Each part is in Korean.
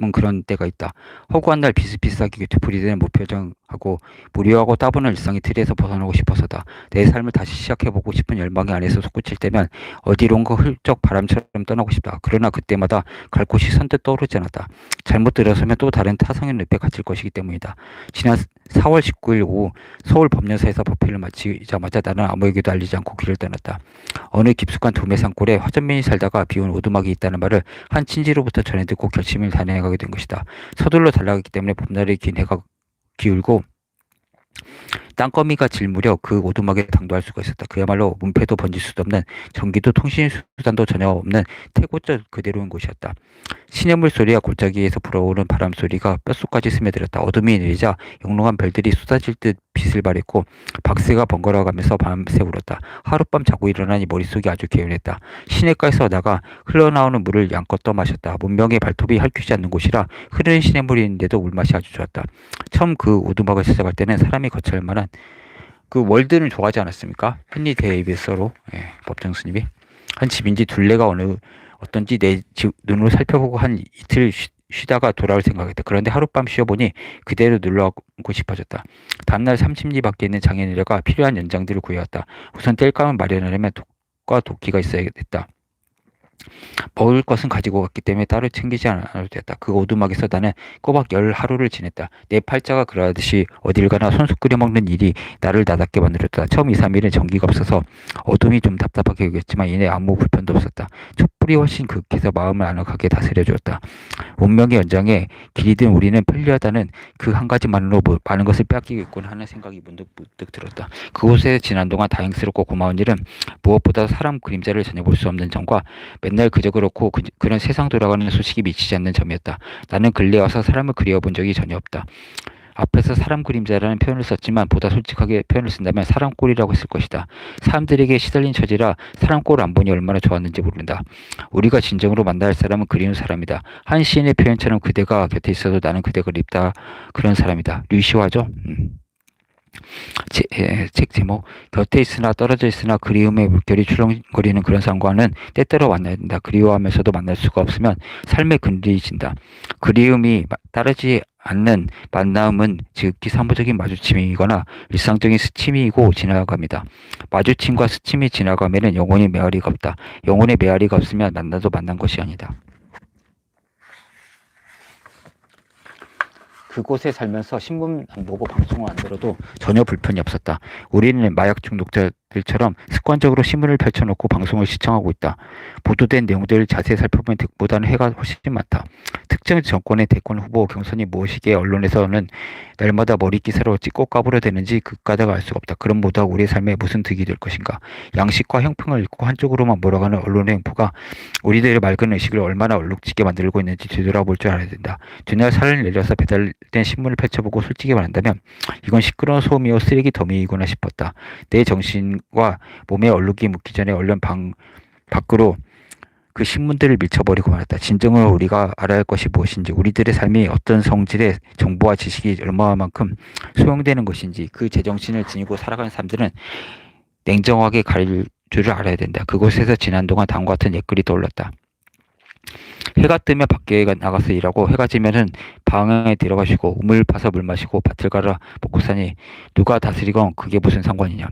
가끔은 그런 때가 있다. 허구한 날 비슷비슷하게 되풀이되는 무표정하고 무료하고 따분한 일상의 틀에서 벗어나고 싶어서다. 내 삶을 다시 시작해보고 싶은 열망이 안에서 솟구칠 때면 어디론가 훌쩍 바람처럼 떠나고 싶다. 그러나 그때마다 갈 곳이 선뜻 떠오르지 않았다. 잘못 들어서면 또 다른 타성의 늪에 갇힐 것이기 때문이다. 지난 4월 19일 오후 서울 법령사에서 법회를 마치자마자 나는 아무에게도 알리지 않고 길을 떠났다. 어느 깊숙한 도매 산골에 화전민이 살다가 비온 오두막이 있다는 말을 한 친지로부터 전해 듣고 결심을 단행하게 된 것이다. 서둘러 달라갔기 때문에 봄날의 긴 해가 기울고 땅거미가 질 무렵 그 오두막에 당도할 수가 있었다. 그야말로 문패도 번질 수도 없는 전기도 통신 수단도 전혀 없는 태고절 그대로인 곳이었다. 시냇물 소리와 골짜기에서 불어오는 바람 소리가 뼛속까지 스며들었다. 어둠이 내리자 영롱한 별들이 쏟아질 듯 빛을 발했고 박새가 번거로워가면서 밤새 울었다. 하룻밤 자고 일어나니 머릿속이 아주 개운했다. 시냇가에서 나가 흘러나오는 물을 양껏 떠마셨다. 문명의 발톱이 핥히지 않는 곳이라 흐르는 시냇물이 있는데도 물맛이 아주 좋았다. 처음 그 오두막을 찾아갈 때는 사람이 거칠 만한 그 월드를 좋아하지 않았습니까? 헨리 데이비스로 예, 법정 스님이 한 집인지 둘레가 어느 어떤지 내 집, 눈으로 살펴보고 한 이틀 쉬, 쉬다가 돌아올 생각했다. 그런데 하룻밤 쉬어보니 그대로 눌러앉고 싶어졌다. 다음날 30리 밖에 있는 장애인들과 필요한 연장들을 구해왔다. 우선 뗄감을 마련하려면 독과 도끼가 있어야 됐다. 먹을 것은 가지고 갔기 때문에 따로 챙기지 않아도 됐다. 그 오두막에서 나는 꼬박 열 하루를 지냈다. 내 팔자가 그러듯이 어딜 가나 손수 끓여 먹는 일이 나를 나답게 만들었다. 처음 2, 3일은 전기가 없어서 어둠이 좀 답답하게 여겼지만 이내 아무 불편도 없었다. 촛불이 훨씬 극해서 마음을 아늑하게 다스려 주었다. 운명의 연장에 길이든 우리는 편리하다는 그 한 가지만으로 뭐 많은 것을 빼앗기겠군 하는 생각이 문득 문득 들었다. 그곳에 지난 동안 다행스럽고 고마운 일은 무엇보다 사람 그림자를 전혀 볼 수 없는 점과 맨날 그저 그렇고 그, 런 세상 돌아가는 소식이 미치지 않는 점이었다. 나는 근래 와서 사람을 그리워본 적이 전혀 없다. 앞에서 사람 그림자라는 표현을 썼지만 보다 솔직하게 표현을 쓴다면 사람 꼴이라고 했을 것이다. 사람들에게 시달린 처지라 사람 꼴을 안 보니 얼마나 좋았는지 모른다. 우리가 진정으로 만날 사람은 그리운 사람이다. 한 시인의 표현처럼 그대가 곁에 있어도 나는 그대가 그립다. 그런 사람이다. 류시화죠. 음. 제, 예, 책 제목 곁에 있으나 떨어져 있으나 그리움의 물결이 출렁거리는 그런 상관은 때때로 만나야 된다. 그리워하면서도 만날 수가 없으면 삶의 근리이 진다. 그리움이 따르지 않는 만남은 즉기 사무적인 마주침이거나 일상적인 스침이고 지나갑니다. 마주침과 스침이 지나가면 영혼이 메아리가 없다. 영혼의 메아리가 없으면 만나도 만난 것이 아니다. 그곳에 살면서 신문 안 보고 방송을 안 들어도 전혀 불편이 없었다. 우리는 마약 중독자들처럼 습관적으로 신문을 펼쳐놓고 방송을 시청하고 있다. 보도된 내용들을 자세히 살펴보면 득보다는 해가 훨씬 많다. 특정 정권의 대권 후보 경선이 무엇이기에 언론에서는 날마다 머리 기사로 찍고 까불어 대는지 그까다가 알 수가 없다. 그럼 모두 우리의 삶에 무슨 득이 될 것인가? 양식과 형평을 잃고 한쪽으로만 몰아가는 언론의 행포가 우리들의 맑은 의식을 얼마나 얼룩지게 만들고 있는지 되돌아볼 줄 알아야 된다. 뒤날 살을 내려서 배달 된 신문을 펼쳐보고 솔직히 말한다면 이건 시끄러운 소음이요 쓰레기 더미이구나 싶었다. 내 정신과 몸에 얼룩이 묻기 전에 얼른 방 밖으로 그 신문들을 밀쳐버리고 말았다. 진정으로 우리가 알아야 할 것이 무엇인지, 우리들의 삶이 어떤 성질의 정보와 지식이 얼마만큼 소용되는 것인지, 그 제정신을 지니고 살아가는 사람들은 냉정하게 가릴 줄을 알아야 된다. 그곳에서 지난 동안 다음과 같은 옛글이 떠올랐다. 해가 뜨면 밖에 나가서 일하고 해가 지면은 방에 들어가시고 우물 파서 물 마시고 밭을 갈아 먹고 사니 누가 다스리건 그게 무슨 상관이냐.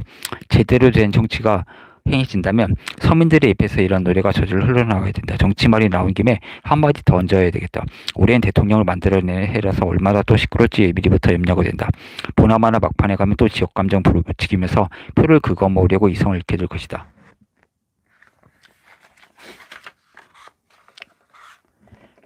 제대로 된 정치가 행해진다면 서민들의 입에서 이런 노래가 저절로 흘러나와야 된다. 정치 말이 나온 김에 한마디 더 얹어야 되겠다. 올해는 대통령을 만들어내는 해라서 얼마나 또 시끄러울지 미리부터 염려가 된다. 보나마나 막판에 가면 또 지역감정 부르치기면서 표를 긁어 모으려고 이성을 잃게 될 것이다.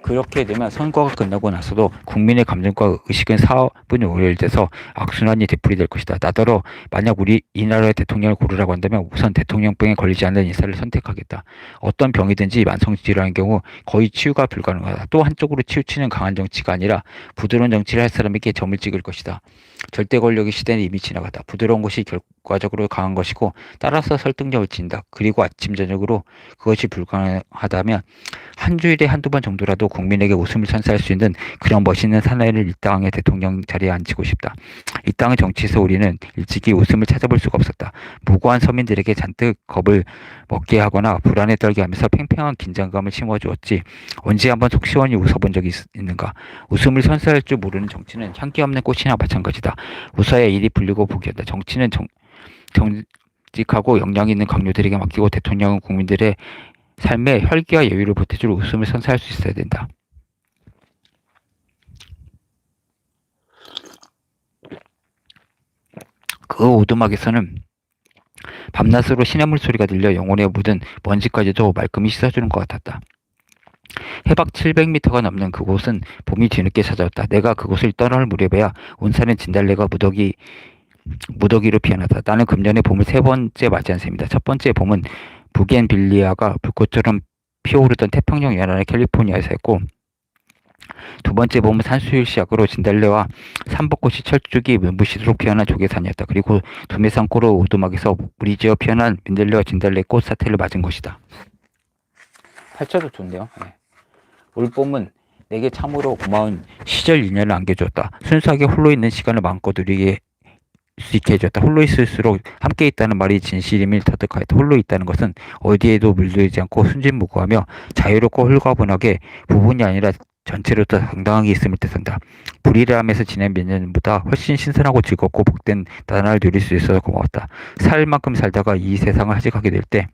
그렇게 되면 선거가 끝나고 나서도 국민의 감정과 의식은 사분이 오열돼서 악순환이 되풀이 될 것이다. 나더러 만약 우리 이 나라의 대통령을 고르라고 한다면 우선 대통령병에 걸리지 않는 인사를 선택하겠다. 어떤 병이든지 만성질환의 경우 거의 치유가 불가능하다. 또 한쪽으로 치우치는 강한 정치가 아니라 부드러운 정치를 할 사람에게 점을 찍을 것이다. 절대 권력의 시대는 이미 지나갔다. 부드러운 것이 결, 결과적으로 강한 것이고 따라서 설득력을 지닌다. 그리고 아침 저녁으로 그것이 불가능하다면 한 주일에 한두 번 정도라도 국민에게 웃음을 선사할 수 있는 그런 멋있는 사나이를 이 땅의 대통령 자리에 앉히고 싶다. 이 땅의 정치에서 우리는 일찍이 웃음을 찾아볼 수가 없었다. 무고한 서민들에게 잔뜩 겁을 먹게 하거나 불안에 떨게 하면서 팽팽한 긴장감을 심어주었지. 언제 한번 속 시원히 웃어본 적이 있, 있는가? 웃음을 선사할 줄 모르는 정치는 향기 없는 꽃이나 마찬가지다. 웃어야 일이 복이 온다. 정치는 정, 정직하고 역량 있는 강요들에게 맡기고 대통령은 국민들의 삶에 혈기와 여유를 보태줄 웃음을 선사할 수 있어야 된다. 그 오두막에서는 밤낮으로 시냇물 소리가 들려 영혼에 묻은 먼지까지도 말끔히 씻어주는 것 같았다. 해박 700m가 넘는 그곳은 봄이 뒤늦게 찾아왔다. 내가 그곳을 떠날 무렵에야 온 산은 진달래가 무더기 무더기로 피어났다. 나는 금년에 봄을 세 번째 맞이한 셈이다. 첫 번째 봄은 부겐빌리아가 불꽃처럼 피어오르던 태평양 연안의 캘리포니아에서 했고 두 번째 봄은 산수유 시작으로 진달래와 산벚꽃이 철쭉이 눈부시도록 피어난 조개산이었다. 그리고 두메산코로 오두막에서 물이 지어 피어난 민들레와 진달래 꽃 사태를 맞은 것이다. 팔자도 좋네요. 네. 올봄은 내게 참으로 고마운 시절 인연을 안겨주었다. 순수하게 홀로 있는 시간을 마음껏 누리게 수 있게 해줬다. 홀로 있을수록 함께 있다는 말이 진실임을 터득하였다. 홀로 있다는 것은 어디에도 물들지 않고 순진무구하며 자유롭고 홀가분하게 부분이 아니라 전체로 더 당당하게 있음을 뜻한다. 불이라함에서 지낸 몇 년보다 훨씬 신선하고 즐겁고 복된 나날을 누릴 수 있어서 고마웠다. 살 만큼 살다가 이 세상을 하직하게 될 때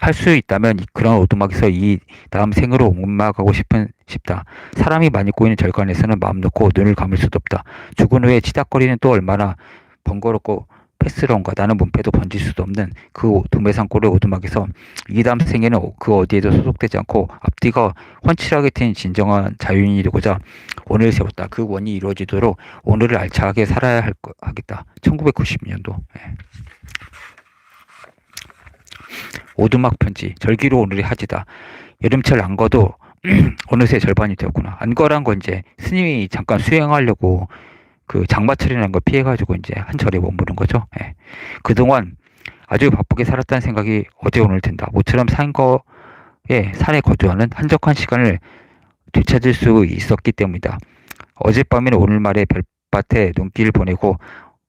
할 수 있다면 그런 오두막에서 이 다음 생으로 옮아가고 싶은 싶다. 사람이 많이 꼬이는 절간에서는 마음 놓고 눈을 감을 수도 없다. 죽은 후에 치닥거리는 또 얼마나 번거롭고 패스러운가 나는 문패도 번질 수도 없는 그 도매산골의 오두막에서 이담 생에는 그 어디에도 소속되지 않고 앞뒤가 훤칠하게 트인 진정한 자유인이 되고자 오늘을 세웠다. 그 원이 이루어지도록 오늘을 알차게 살아야 할 거, 하겠다. 1990년도. 예. 오두막 편지. 절기로 오늘이 하지다. 여름철 안 거도 어느새 절반이 되었구나. 안 거란 건 이제 스님이 잠깐 수행하려고 그 장마철이라는 걸 피해가지고 이제 한 절에 머무른 거죠. 예. 그동안 아주 바쁘게 살았다는 생각이 어제 오늘 든다. 모처럼 산 거에 산에 거주하는 한적한 시간을 되찾을 수 있었기 때문이다. 어젯밤에는 오늘 말에 별밭에 눈길을 보내고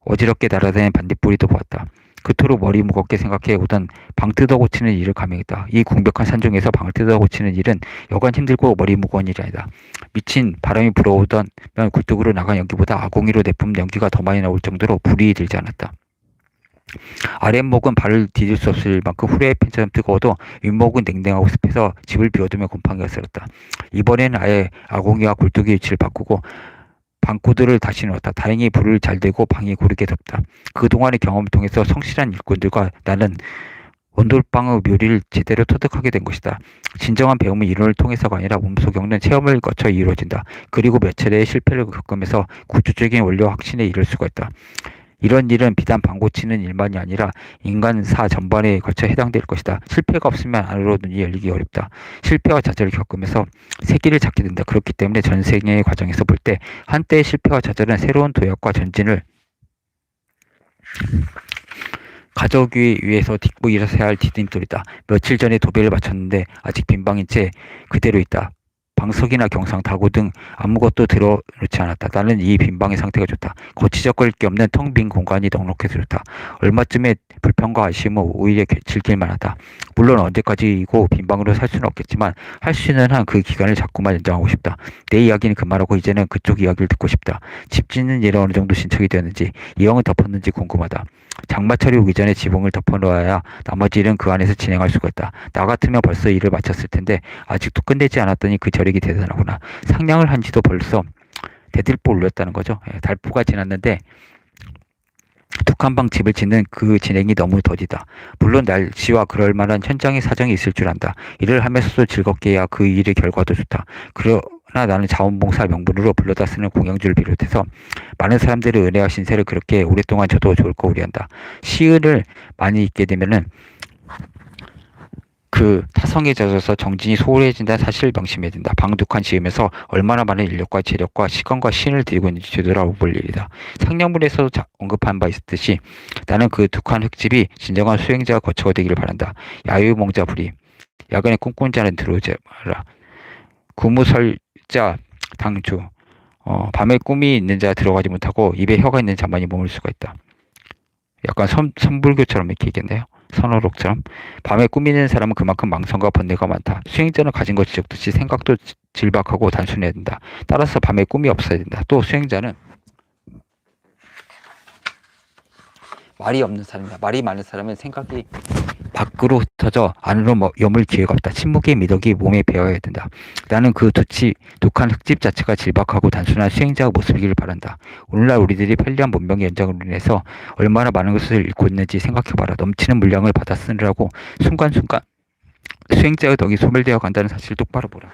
어지럽게 날아다니는 반딧불이도 보았다. 그토록 머리 무겁게 생각해 오던 방 뜯어 고치는 일을 감행했다. 이 궁벽한 산중에서 방을 뜯어 고치는 일은 여간 힘들고 머리 무거운 일이 아니다. 미친 바람이 불어오던 면 굴뚝으로 나간 연기보다 아궁이로 내뿜 연기가 더 많이 나올 정도로 불이 들지 않았다. 아랫목은 발을 디딜 수 없을 만큼 후레이팬처럼 뜨거워도 윗목은 냉랭하고 습해서 집을 비워두며 곰팡이가 쓸었다. 이번에는 아예 아궁이와 굴뚝의 위치를 바꾸고 방구들을 다시 넣었다. 다행히 불을 잘 대고 방이 고르게 덥다. 그동안의 경험을 통해서 성실한 일꾼들과 나는 온돌방의 묘리를 제대로 터득하게 된 것이다. 진정한 배움은 이론을 통해서가 아니라 몸소 겪는 체험을 거쳐 이루어진다. 그리고 몇 차례의 실패를 겪으면서 구조적인 원료 확신에 이를 수가 있다. 이런 일은 비단 방 고치는 일만이 아니라 인간사 전반에 걸쳐 해당될 것이다. 실패가 없으면 안으로 눈이 열리기 어렵다. 실패와 좌절을 겪으면서 세기를 찾게 된다. 그렇기 때문에 전생의 과정에서 볼 때 한때의 실패와 좌절은 새로운 도약과 전진을 가져오기 위해서 딛고 일어서야 할 디딤돌이다. 며칠 전에 도배를 마쳤는데 아직 빈방인 채 그대로 있다. 방석이나 경상, 다구 등 아무것도 들어놓지 않았다. 나는 이 빈방의 상태가 좋다. 거치적거릴 게 없는 텅 빈 공간이 넉넉해서 좋다. 얼마쯤에 불평과 아쉬움은 오히려 즐길 만 하다. 물론 언제까지고 빈방으로 살 수는 없겠지만 할 수 있는 한 그 기간을 자꾸만 연장하고 싶다. 내 이야기는 그만하고 이제는 그쪽 이야기를 듣고 싶다. 집 짓는 일은 어느 정도 진척이 되었는지 이형은 덮었는지 궁금하다. 장마철이 오기 전에 지붕을 덮어놓아야 나머지 일은 그 안에서 진행할 수가 있다. 나 같으면 벌써 일을 마쳤을 텐데 아직도 끝내지 않았더니 그 절익이 대단하구나. 상냥을 한 지도 벌써 대들보 올렸다는 거죠. 예, 달포가 지났는데 툭한방 집을 짓는 그 진행이 너무 더디다. 물론 날씨와 그럴 만한 현장의 사정이 있을 줄 안다. 일을 하면서도 즐겁게 해야 그 일의 결과도 좋다. 그러, 나 나는 자원봉사 명분으로 불러다 쓰는 공영주를 비롯해서 많은 사람들의 은혜와 신세를 그렇게 오랫동안 저도 좋을 거 우려한다. 시은을 많이 읽게 되면은 그 타성에 젖어서 정진이 소홀해진다는 사실을 명심해야 된다. 방독한 지으면서 얼마나 많은 인력과 재력과 시간과 신을 들이고 있는지 되돌아볼 일이다. 상량문에서도 자- 언급한 바 있듯이 나는 그 독한 흙집이 진정한 수행자가 거처가 되기를 바란다. 야유몽자 불임. 야간에 꿈꾸는 자는 들어오지 마라. 구무설자 당주. 어, 밤에 꿈이 있는 자 들어가지 못하고 입에 혀가 있는 자만이 머물 수가 있다. 약간 선, 선불교처럼 이렇게 얘기했네요. 선어록처럼. 밤에 꾸미는 사람은 그만큼 망성과 번뇌가 많다. 수행자는 가진 것 지적듯이 생각도 지- 질박하고 단순해야 된다. 따라서 밤에 꿈이 없어야 된다. 또 수행자는 말이 없는 사람이다. 말이 많은 사람은 생각이 밖으로 흩어져 안으로 뭐 여물 기회가 없다. 침묵의 미덕이 몸에 배어야 된다. 나는 그 두치, 독한 흙집 자체가 질박하고 단순한 수행자의 모습이길 바란다. 오늘날 우리들이 편리한 문명의 연장으로 인해서 얼마나 많은 것을 잃고 있는지 생각해봐라. 넘치는 물량을 받아 쓰느라고 순간순간 수행자의 덕이 소멸되어 간다는 사실을 똑바로 보라.